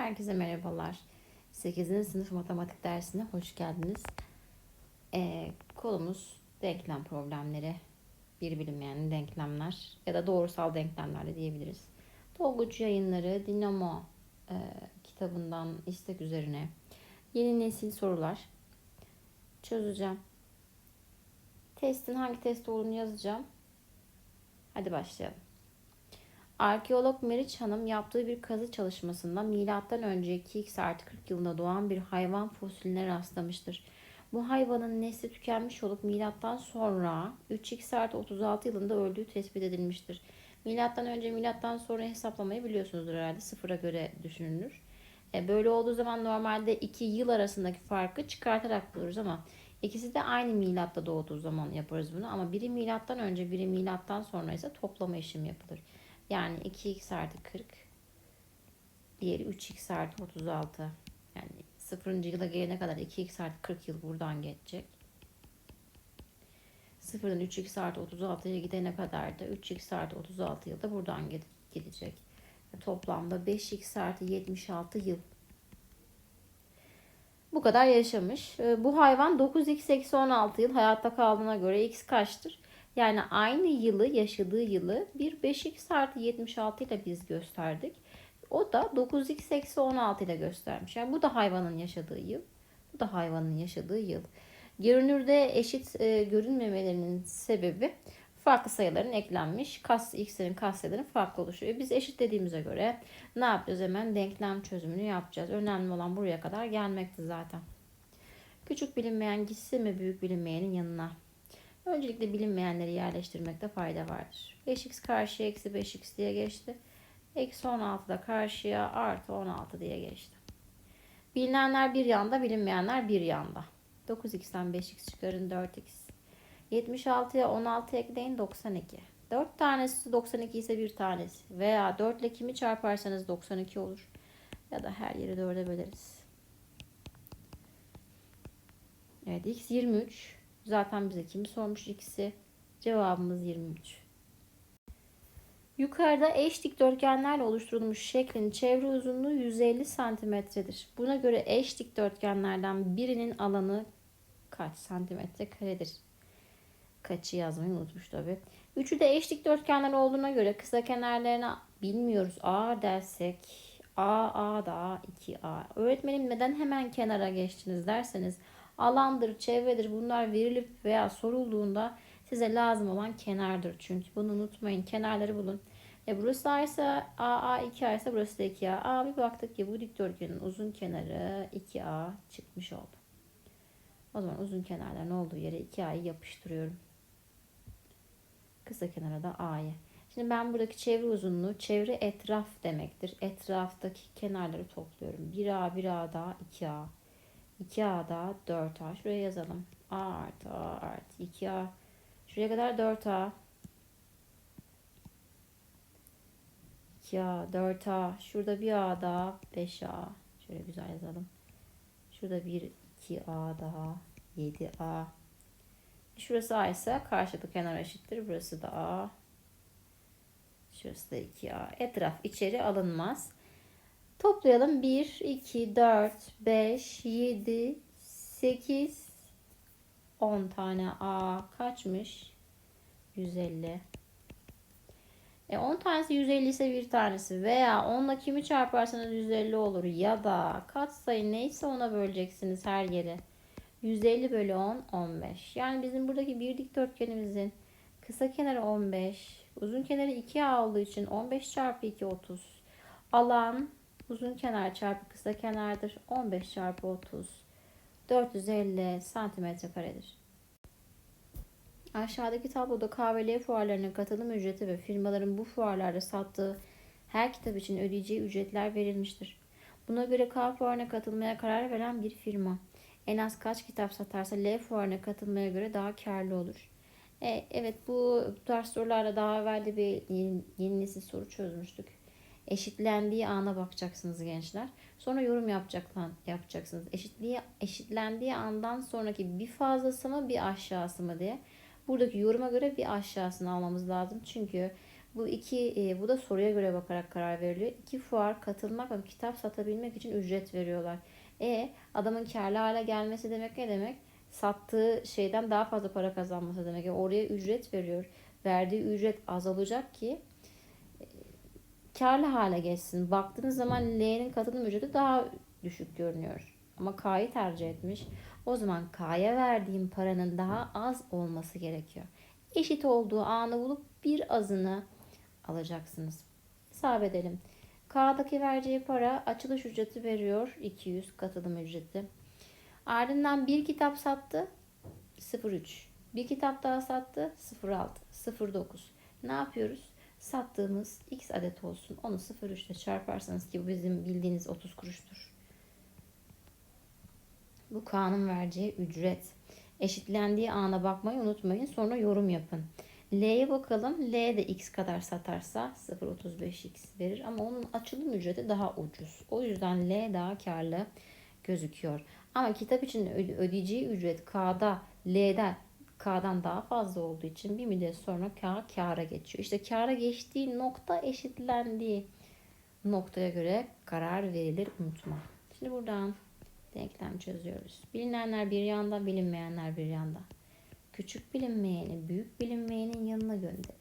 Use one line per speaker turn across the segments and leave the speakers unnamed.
Herkese merhabalar. 8. sınıf matematik dersine hoş geldiniz. Ee, konumuz denklem problemleri. Bir bilinmeyen denklemler ya da doğrusal denklemler de diyebiliriz. Dolguç yayınları Dinamo e, kitabından istek üzerine yeni nesil sorular çözeceğim. Testin hangi test olduğunu yazacağım. Hadi başlayalım. Arkeolog Meriç Hanım yaptığı bir kazı çalışmasında milattan önce 2x artı 40 yılında doğan bir hayvan fosiline rastlamıştır. Bu hayvanın nesli tükenmiş olup milattan sonra 3x artı 36 yılında öldüğü tespit edilmiştir. Milattan önce milattan sonra hesaplamayı biliyorsunuzdur herhalde sıfıra göre düşünülür. E, böyle olduğu zaman normalde iki yıl arasındaki farkı çıkartarak buluruz ama ikisi de aynı milatta doğduğu zaman yaparız bunu ama biri milattan önce biri milattan sonra ise toplama işlemi yapılır. Yani 2x artı 40. Diğeri 3x artı 36. Yani 0. yıla gelene kadar 2x artı 40 yıl buradan geçecek. 0'dan 3x artı 36'ya gidene kadar da 3x artı 36 yılda buradan gidecek. Toplamda 5x artı 76 yıl. Bu kadar yaşamış. Bu hayvan 9x eksi 16 yıl hayatta kaldığına göre x kaçtır? Yani aynı yılı yaşadığı yılı bir 5x artı 76 ile biz gösterdik. O da 9x eksi 16 ile göstermiş. Yani bu da hayvanın yaşadığı yıl. Bu da hayvanın yaşadığı yıl. Görünürde eşit e, görünmemelerinin sebebi farklı sayıların eklenmiş. Kas, x'lerin katsayıların farklı oluşuyor. Biz eşit dediğimize göre ne yapacağız? Hemen denklem çözümünü yapacağız. Önemli olan buraya kadar gelmekti zaten. Küçük bilinmeyen gitsin mi büyük bilinmeyenin yanına? Öncelikle bilinmeyenleri yerleştirmekte fayda vardır. 5x karşıya eksi 5x diye geçti. Eksi 16 da karşıya artı 16 diye geçti. Bilinenler bir yanda, bilinmeyenler bir yanda. 9x'ten 5x çıkarın 4x. 76'ya 16 ekleyin 92. 4 tanesi 92 ise bir tanesi. Veya 4 ile kimi çarparsanız 92 olur. Ya da her yeri 4'e böleriz. Evet x 23. Zaten bize kimi sormuş ikisi. Cevabımız 23. Yukarıda eş dikdörtgenlerle oluşturulmuş şeklin çevre uzunluğu 150 santimetredir. Buna göre eş dikdörtgenlerden birinin alanı kaç santimetre karedir? Kaçı yazmayı unutmuş tabi. Üçü de eş dikdörtgenler olduğuna göre kısa kenarlarına bilmiyoruz. A dersek A, A da 2A. Öğretmenim neden hemen kenara geçtiniz derseniz alandır, çevredir bunlar verilip veya sorulduğunda size lazım olan kenardır. Çünkü bunu unutmayın. Kenarları bulun. E burası A ise A, A 2A ise burası da 2A. A bir baktık ki bu dikdörtgenin uzun kenarı 2A çıkmış oldu. O zaman uzun kenarların olduğu yere 2A'yı yapıştırıyorum. Kısa kenara da A'yı. Şimdi ben buradaki çevre uzunluğu çevre etraf demektir. Etraftaki kenarları topluyorum. 1A, 1A daha 2A. 2A daha 4A. Şuraya yazalım. A artı A artı 2A. Şuraya kadar 4A. 2A, 4A. Şurada bir A daha 5A. Şöyle güzel yazalım. Şurada bir 2A daha 7A. Şurası A ise karşılıklı kenar eşittir. Burası da A. Şurası da 2A. Etraf içeri alınmaz. Toplayalım. 1, 2, 4, 5, 7, 8, 10 tane A kaçmış? 150. E 10 tanesi 150 ise bir tanesi veya 10 ile kimi çarparsanız 150 olur ya da katsayı neyse ona böleceksiniz her yere. 150 bölü 10 15. Yani bizim buradaki bir dikdörtgenimizin kısa kenarı 15, uzun kenarı 2A olduğu için 15 çarpı 2 30. Alan uzun kenar çarpı kısa kenardır. 15 çarpı 30 450 santimetre karedir. Aşağıdaki tabloda KVL fuarlarının katılım ücreti ve firmaların bu fuarlarda sattığı her kitap için ödeyeceği ücretler verilmiştir. Buna göre K fuarına katılmaya karar veren bir firma en az kaç kitap satarsa L fuarına katılmaya göre daha karlı olur. E, evet bu tarz sorularla daha evvel de bir yeni, yeni nesil soru çözmüştük. Eşitlendiği ana bakacaksınız gençler. Sonra yorum yapacaklar, yapacaksınız. Eşitliği, eşitlendiği andan sonraki bir fazlası mı bir aşağısı mı diye. Buradaki yoruma göre bir aşağısını almamız lazım. Çünkü Bu iki, e, bu da soruya göre bakarak karar veriliyor. İki fuar katılmak ve kitap satabilmek için ücret veriyorlar. E adamın karlı hale gelmesi demek ne demek? Sattığı şeyden daha fazla para kazanması demek. Yani oraya ücret veriyor. Verdiği ücret azalacak ki karlı hale geçsin. Baktığınız zaman L'nin katılım ücreti daha düşük görünüyor. Ama K'yı tercih etmiş. O zaman K'ya verdiğim paranın daha az olması gerekiyor. Eşit olduğu anı bulup bir azını alacaksınız. Hesap edelim. K'daki vereceği para açılış ücreti veriyor. 200 katılım ücreti. Ardından bir kitap sattı. 0.3. Bir kitap daha sattı. 0.6. 0.9. Ne yapıyoruz? Sattığımız x adet olsun. Onu 0.3 ile çarparsanız ki bu bizim bildiğiniz 30 kuruştur. Bu K'nın vereceği ücret. Eşitlendiği ana bakmayı unutmayın. Sonra yorum yapın. L'ye bakalım. L de x kadar satarsa 0.35x verir ama onun açılım ücreti daha ucuz. O yüzden L daha karlı gözüküyor. Ama kitap için ödeyeceği ücret K'da L'den K'dan daha fazla olduğu için bir müddet sonra K kâra geçiyor. İşte kâra geçtiği nokta eşitlendiği noktaya göre karar verilir unutma. Şimdi buradan denklem çözüyoruz. Bilinenler bir yanda, bilinmeyenler bir yanda. Küçük bilinmeyeni büyük bilinmeyenin yanına gönderin.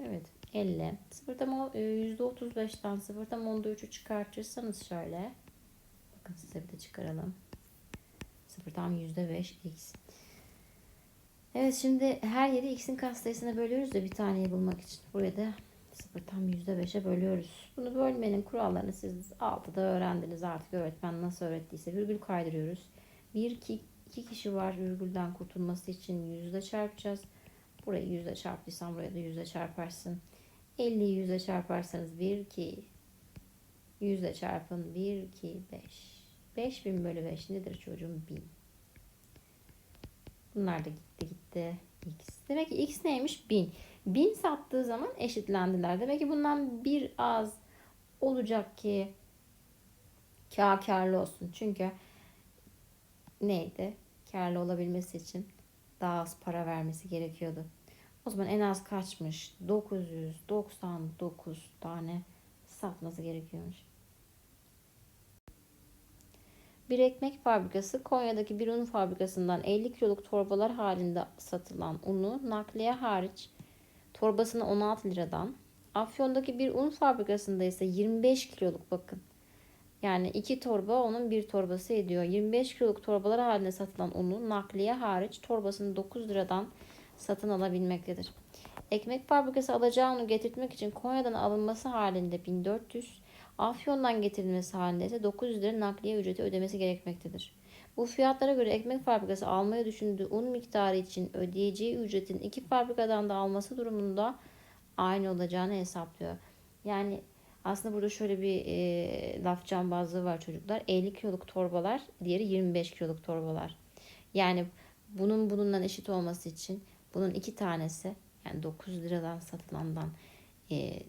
Evet 50. Sıfırdan %35'ten sıfırdan onda 3'ü çıkartırsanız şöyle. Bakın size bir de çıkaralım. Sıfırdan %5 x. Evet şimdi her yeri x'in katsayısına bölüyoruz da bir taneyi bulmak için. Buraya da 0 tam %5'e bölüyoruz. Bunu bölmenin kurallarını siz 6'da öğrendiniz artık öğretmen nasıl öğrettiyse. Virgül kaydırıyoruz. 1, 2, 2 kişi var virgülden kurtulması için yüzde çarpacağız. Burayı yüzde çarptıysan buraya da yüzde çarparsın. 50'yi yüzde çarparsanız 1, 2, yüzde çarpın 1, 2, 5. 5000 bölü 5 nedir çocuğum? 1000. Bunlar da gitti gitti. X. Demek ki X neymiş? 1000. 1000 sattığı zaman eşitlendiler. Demek ki bundan bir az olacak ki kâr karlı olsun. Çünkü neydi? Karlı olabilmesi için daha az para vermesi gerekiyordu. O zaman en az kaçmış? 999 tane satması gerekiyormuş. Bir ekmek fabrikası Konya'daki bir un fabrikasından 50 kiloluk torbalar halinde satılan unu nakliye hariç torbasını 16 liradan, Afyon'daki bir un fabrikasında ise 25 kiloluk bakın. Yani iki torba onun bir torbası ediyor. 25 kiloluk torbalar halinde satılan unu nakliye hariç torbasını 9 liradan satın alabilmektedir. Ekmek fabrikası alacağı unu getirtmek için Konya'dan alınması halinde 1400, Afyon'dan getirilmesi halinde ise 900 lira nakliye ücreti ödemesi gerekmektedir. Bu fiyatlara göre ekmek fabrikası almayı düşündüğü un miktarı için ödeyeceği ücretin iki fabrikadan da alması durumunda aynı olacağını hesaplıyor. Yani aslında burada şöyle bir e, laf cambazlığı var çocuklar. 50 kiloluk torbalar, diğeri 25 kiloluk torbalar. Yani bunun bununla eşit olması için bunun iki tanesi yani 9 liradan satılandan e,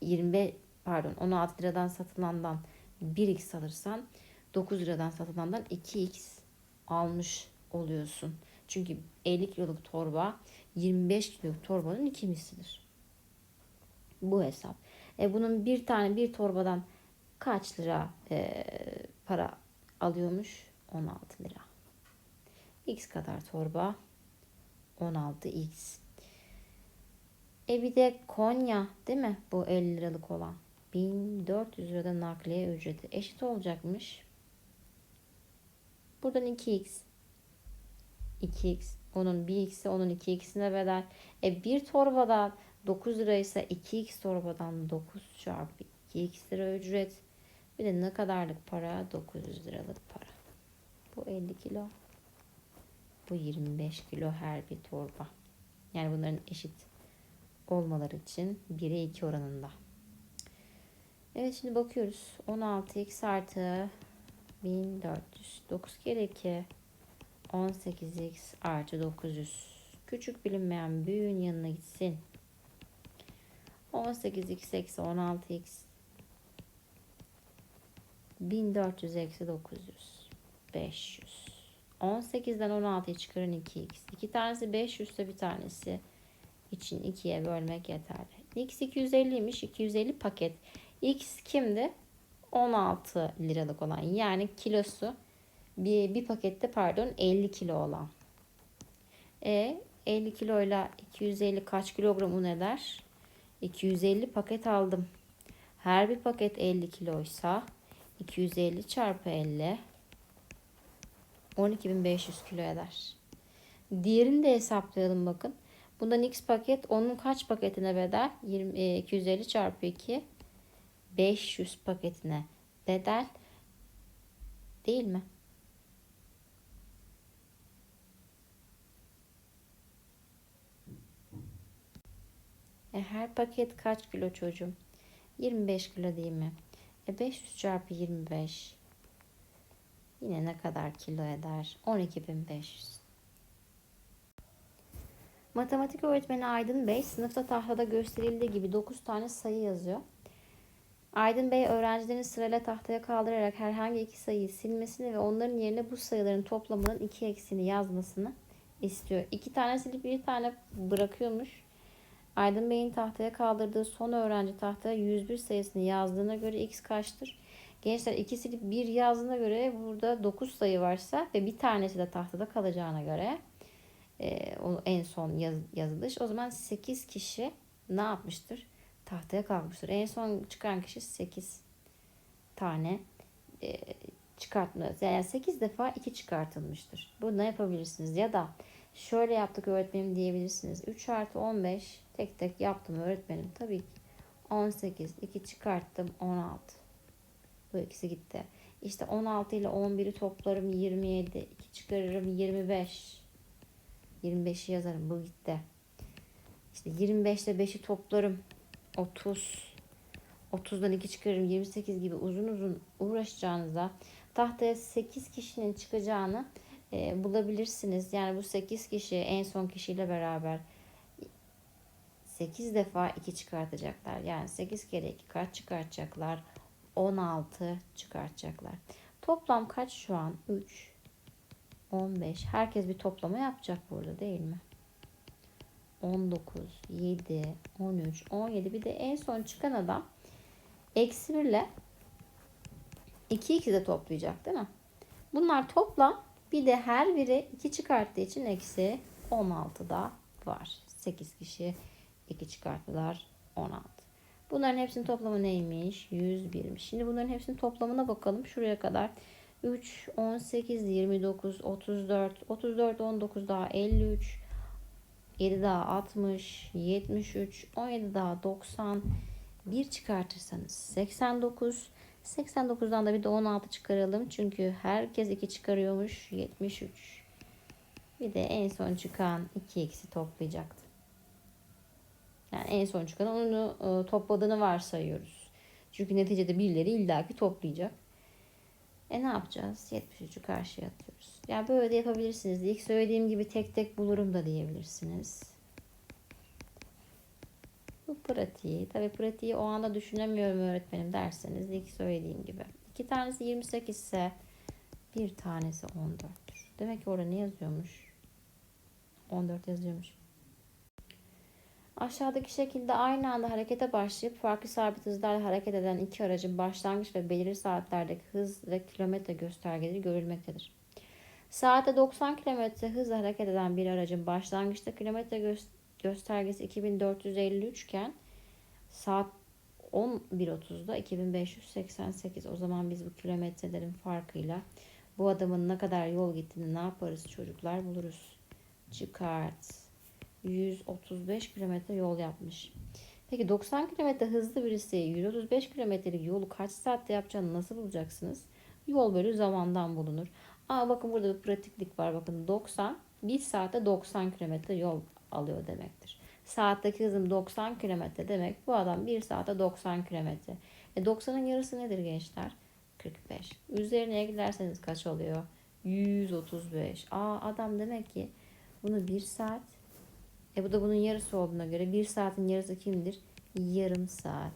25 pardon 16 liradan satılandan 1x alırsan 9 liradan satılandan 2x almış oluyorsun. Çünkü 50 kiloluk torba 25 kiloluk torbanın iki mislidir. Bu hesap. E bunun bir tane bir torbadan kaç lira e, para alıyormuş? 16 lira. X kadar torba 16x. E bir de Konya değil mi? Bu 50 liralık olan. 1400 lirada nakliye ücreti eşit olacakmış. Buradan 2x. 2x. Onun 1x'i onun 2x'ine bedel. E bir torbadan 9 lira ise 2x torbadan 9 çarpı 2x lira ücret. Bir de ne kadarlık para? 900 liralık para. Bu 50 kilo. Bu 25 kilo her bir torba. Yani bunların eşit olmaları için 1'e 2 oranında. Evet şimdi bakıyoruz. 16x artı 1400. 9 kere 2 18x artı 900. Küçük bilinmeyen büyüğün yanına gitsin. 18x eksi 16x 1400 eksi 900 500 18'den 16'yı çıkarın 2x. İki tanesi 500 ise bir tanesi için 2'ye bölmek yeterli. X 250'ymiş. 250 paket. X kimdi? 16 liralık olan. Yani kilosu bir, bir pakette pardon 50 kilo olan. E 50 kiloyla 250 kaç kilogram un eder? 250 paket aldım. Her bir paket 50 kiloysa 250 çarpı 50 12.500 kilo eder. Diğerini de hesaplayalım bakın. Bundan x paket onun kaç paketine bedel? 20, e, 250 çarpı 2 500 paketine bedel değil mi? E, her paket kaç kilo çocuğum? 25 kilo değil mi? E 500 çarpı 25 yine ne kadar kilo eder? 12.500. Matematik öğretmeni Aydın Bey sınıfta tahtada gösterildiği gibi 9 tane sayı yazıyor. Aydın Bey öğrencilerin sırayla tahtaya kaldırarak herhangi iki sayıyı silmesini ve onların yerine bu sayıların toplamının iki eksini yazmasını istiyor. İki tane silip bir tane bırakıyormuş. Aydın Bey'in tahtaya kaldırdığı son öğrenci tahtaya 101 sayısını yazdığına göre x kaçtır? Gençler iki silip bir yazdığına göre burada 9 sayı varsa ve bir tanesi de tahtada kalacağına göre e, en son yaz, yazılış. O zaman 8 kişi ne yapmıştır? Tahtaya kalkmıştır. En son çıkan kişi 8 tane e, çıkartma. Yani 8 defa 2 çıkartılmıştır. Bunu ne yapabilirsiniz? Ya da şöyle yaptık öğretmenim diyebilirsiniz. 3 artı 15 tek tek yaptım öğretmenim. Tabii ki 18 2 çıkarttım 16. Bu ikisi gitti. İşte 16 ile 11'i toplarım 27. 2 çıkarırım 25. 25'i yazarım. Bu gitti. İşte 25 ile 5'i toplarım. 30. 30'dan 2 çıkarırım. 28 gibi uzun uzun uğraşacağınıza tahtaya 8 kişinin çıkacağını e, bulabilirsiniz. Yani bu 8 kişi en son kişiyle beraber 8 defa 2 çıkartacaklar. Yani 8 kere 2 kaç çıkartacaklar? 16 çıkartacaklar. Toplam kaç şu an? 3, 15. Herkes bir toplama yapacak burada değil mi? 19, 7, 13, 17. Bir de en son çıkan adam eksi 1 ile 2 2 de toplayacak değil mi? Bunlar toplam bir de her biri 2 çıkarttığı için eksi 16 da var. 8 kişi 2 çıkarttılar 16. Bunların hepsinin toplamı neymiş? 101'miş. Şimdi bunların hepsinin toplamına bakalım. Şuraya kadar 3, 18, 29, 34, 34, 19 daha 53, 7 daha 60, 73, 17 daha 90, 1 çıkartırsanız 89, 89'dan da bir de 16 çıkaralım. Çünkü herkes 2 çıkarıyormuş. 73. Bir de en son çıkan 2 eksi toplayacaktı. Yani en son çıkan onu e, topladığını varsayıyoruz. Çünkü neticede birileri illaki toplayacak. E ne yapacağız? 73'ü karşıya atıyoruz. Ya yani böyle de yapabilirsiniz. İlk söylediğim gibi tek tek bulurum da diyebilirsiniz. Bu pratiği. Tabi pratiği o anda düşünemiyorum öğretmenim derseniz ilk söylediğim gibi. İki tanesi 28 ise bir tanesi 14'tür. Demek ki orada ne yazıyormuş? 14 yazıyormuş. Aşağıdaki şekilde aynı anda harekete başlayıp farklı sabit hızlarla hareket eden iki aracın başlangıç ve belirli saatlerdeki hız ve kilometre göstergeleri görülmektedir. Saatte 90 km hızla hareket eden bir aracın başlangıçta kilometre gö göstergesi 2453 iken saat 11.30'da 2588. O zaman biz bu kilometrelerin farkıyla bu adamın ne kadar yol gittiğini ne yaparız çocuklar buluruz. Çıkart 135 kilometre yol yapmış. Peki 90 kilometre hızlı birisi 135 kilometrelik yolu kaç saatte yapacağını nasıl bulacaksınız? Yol bölü zamandan bulunur. Aa bakın burada bir pratiklik var. Bakın 90 1 saatte 90 kilometre yol alıyor demektir. Saatteki hızım 90 kilometre demek. Bu adam 1 saatte 90 kilometre. E 90'ın yarısı nedir gençler? 45. Üzerine eklerseniz kaç oluyor? 135. Aa adam demek ki bunu 1 saat e bu da bunun yarısı olduğuna göre bir saatin yarısı kimdir? Yarım saat.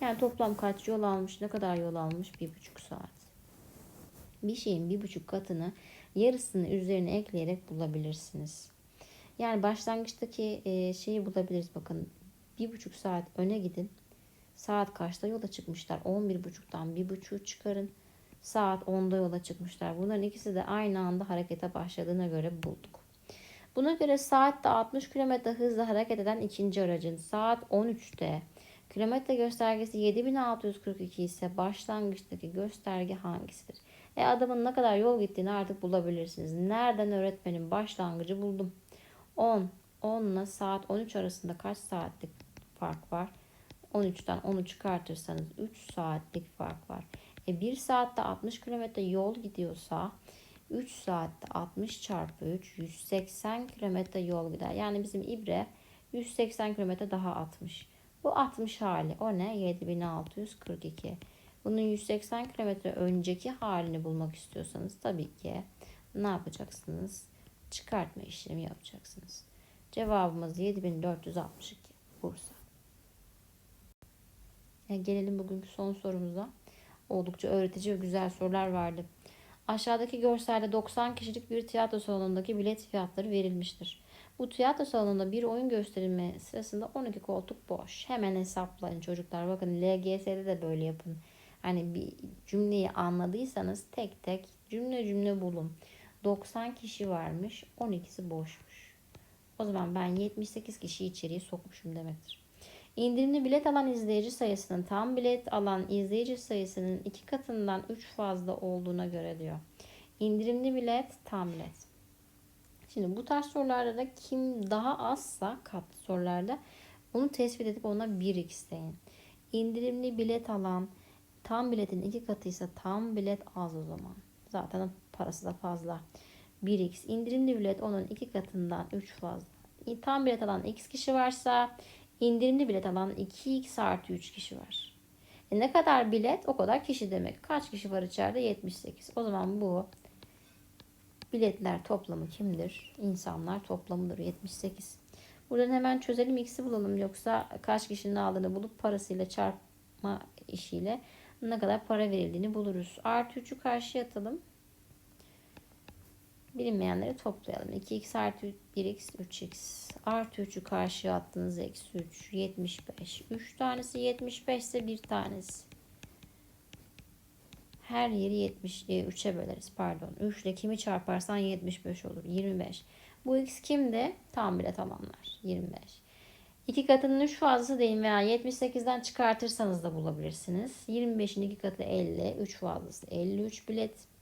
Yani toplam kaç yol almış? Ne kadar yol almış? Bir buçuk saat. bir şeyin bir buçuk katını yarısını üzerine ekleyerek bulabilirsiniz. Yani başlangıçtaki e, şeyi bulabiliriz bakın. Bir buçuk saat öne gidin. Saat kaçta yola çıkmışlar? 11.30'dan bir buçuğu çıkarın. Saat 10'da yola çıkmışlar. Bunların ikisi de aynı anda harekete başladığına göre bulduk. Buna göre saatte 60 km hızla hareket eden ikinci aracın saat 13'te kilometre göstergesi 7642 ise başlangıçtaki gösterge hangisidir? E adamın ne kadar yol gittiğini artık bulabilirsiniz. Nereden öğretmenin başlangıcı buldum. 10. 10 ile saat 13 arasında kaç saatlik fark var? 13'ten 10'u çıkartırsanız 3 saatlik fark var. E 1 saatte 60 kilometre yol gidiyorsa 3 saatte 60 çarpı 3 180 kilometre yol gider. Yani bizim ibre 180 kilometre daha 60. Bu 60 hali. O ne? 7642. Bunun 180 kilometre önceki halini bulmak istiyorsanız tabii ki ne yapacaksınız? Çıkartma işlemi yapacaksınız. Cevabımız 7462 Bursa. Yani gelelim bugünkü son sorumuza. Oldukça öğretici ve güzel sorular vardı. Aşağıdaki görselde 90 kişilik bir tiyatro salonundaki bilet fiyatları verilmiştir. Bu tiyatro salonunda bir oyun gösterilme sırasında 12 koltuk boş. Hemen hesaplayın çocuklar. Bakın LGS'de de böyle yapın. Hani bir cümleyi anladıysanız tek tek cümle cümle bulun. 90 kişi varmış, 12'si boşmuş. O zaman ben 78 kişi içeriye sokmuşum demektir. İndirimli bilet alan izleyici sayısının tam bilet alan izleyici sayısının iki katından 3 fazla olduğuna göre diyor. İndirimli bilet tam bilet. Şimdi bu tarz sorularda da kim daha azsa katlı sorularda onu tespit edip ona 1x deyin. İndirimli bilet alan tam biletin iki katıysa tam bilet az o zaman. Zaten parası da fazla. 1x indirimli bilet onun iki katından 3 fazla. Tam bilet alan x kişi varsa indirimli bilet alan 2x artı 3 kişi var. E ne kadar bilet o kadar kişi demek. Kaç kişi var içeride? 78. O zaman bu biletler toplamı kimdir? İnsanlar toplamıdır 78. Buradan hemen çözelim x'i bulalım. Yoksa kaç kişinin aldığını bulup parasıyla çarpma işiyle ne kadar para verildiğini buluruz. Artı 3'ü karşıya atalım. Bilinmeyenleri toplayalım. 2x artı 1x 3x. Artı 3'ü karşıya attığınız eksi 3. 75. 3 tanesi 75 ise bir tanesi. Her yeri 70, 3'e böleriz pardon. 3 ile kimi çarparsan 75 olur. 25. Bu x kimde? Tam bilet alanlar. 25. 2 katının 3 fazlası değil veya 78'den çıkartırsanız da bulabilirsiniz. 25'in 2 katı 50. 3 fazlası 53 bilet.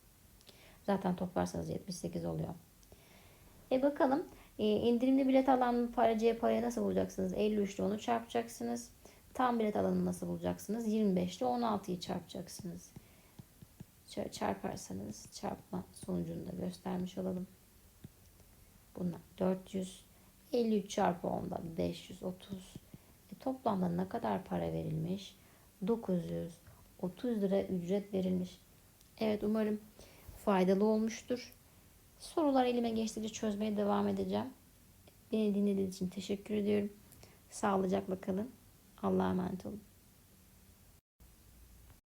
Zaten toplarsanız 78 oluyor. E bakalım e, indirimli bilet alan paracıya parayı nasıl bulacaksınız? 53 ile onu çarpacaksınız. Tam bilet alanı nasıl bulacaksınız? 25 ile 16'yı çarpacaksınız. Çarparsanız çarpma sonucunu da göstermiş olalım. Bunlar 400. 53 çarpı 10'dan 530. E, toplamda ne kadar para verilmiş? 930 lira ücret verilmiş. Evet umarım faydalı olmuştur. Sorular elime geçtikçe çözmeye devam edeceğim. Beni dinlediğiniz için teşekkür ediyorum. Sağlıcakla kalın. Allah'a emanet olun.